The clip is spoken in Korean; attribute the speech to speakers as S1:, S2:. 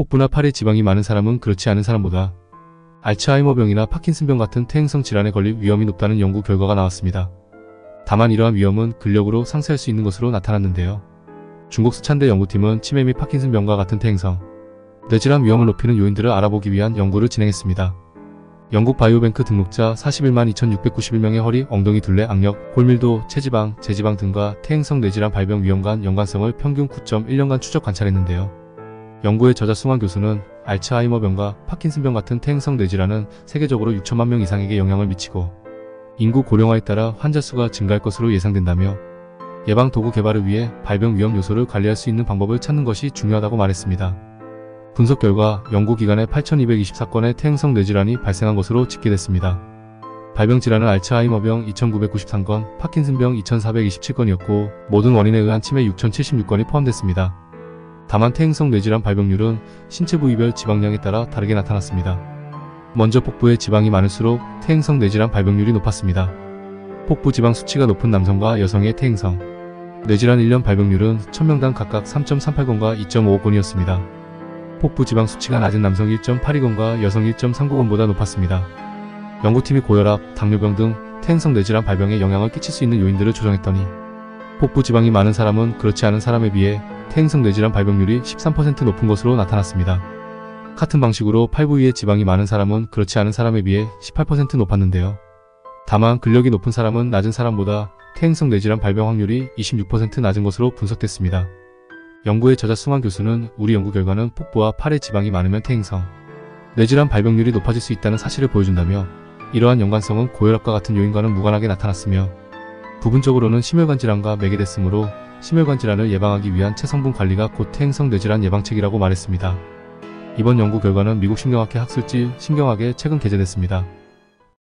S1: 복부나 팔에 지방이 많은 사람은 그렇지 않은 사람보다 알츠하이머병이나 파킨슨병 같은 퇴행성 질환에 걸릴 위험이 높다는 연구 결과가 나왔습니다. 다만 이러한 위험은 근력으로 상쇄할 수 있는 것으로 나타났는데요. 중국 수찬대 연구팀은 치매 및 파킨슨병과 같은 퇴행성, 뇌질환 위험을 높이는 요인들을 알아보기 위한 연구를 진행했습니다. 영국 바이오뱅크 등록자 41만 2691명의 허리, 엉덩이 둘레, 악력, 골밀도, 체지방, 제지방 등과 퇴행성 뇌질환 발병 위험 간 연관성을 평균 9.1년간 추적 관찰했는데요. 연구의 저자 숭환 교수는 알츠하이머병과 파킨슨병 같은 퇴행성 뇌질환은 세계적으로 6천만 명 이상에게 영향을 미치고 인구 고령화에 따라 환자 수가 증가할 것으로 예상된다며 예방 도구 개발을 위해 발병 위험 요소를 관리할 수 있는 방법을 찾는 것이 중요하다고 말했습니다. 분석 결과 연구기간에 8,224건의 퇴행성 뇌질환이 발생한 것으로 집계됐습니다. 발병 질환은 알츠하이머병 2,993건, 파킨슨병 2,427건이었고 모든 원인에 의한 치매 6,076건이 포함됐습니다. 다만 퇴행성 뇌질환 발병률은 신체 부위별 지방량에 따라 다르게 나타났습니다. 먼저 복부에 지방이 많을수록 퇴행성 뇌질환 발병률이 높았습니다. 복부 지방 수치가 높은 남성과 여성의 퇴행성 뇌질환 1년 발병률은 1000명당 각각 3.38건과 2.55건이었습니다. 복부 지방 수치가 낮은 남성 1.82건과 여성 1.39건보다 높았습니다. 연구팀이 고혈압, 당뇨병 등 퇴행성 뇌질환 발병에 영향을 끼칠 수 있는 요인들을 조정했더니 복부 지방이 많은 사람은 그렇지 않은 사람에 비해 퇴행성 뇌질환 발병률이 13% 높은 것으로 나타났습니다. 같은 방식으로 팔 부 위에 지방이 많은 사람은 그렇지 않은 사람에 비해 18% 높았는데요. 다만 근력이 높은 사람은 낮은 사람보다 퇴행성 뇌질환 발병 확률이 26% 낮은 것으로 분석됐습니다. 연구의 저자 숭환 교수는 우리 연구 결과는 복부와 팔에 지방이 많으면 퇴행성 뇌질환 발병률이 높아질 수 있다는 사실을 보여준다며 이러한 연관성은 고혈압과 같은 요인과는 무관하게 나타났으며 부분적으로는 심혈관 질환과 매개됐으므로 심혈관 질환을 예방하기 위한 체성분 관리가 곧 퇴행성 뇌질환 예방책이라고 말했습니다. 이번 연구 결과는 미국 신경학회 학술지 신경학에 최근 게재됐습니다.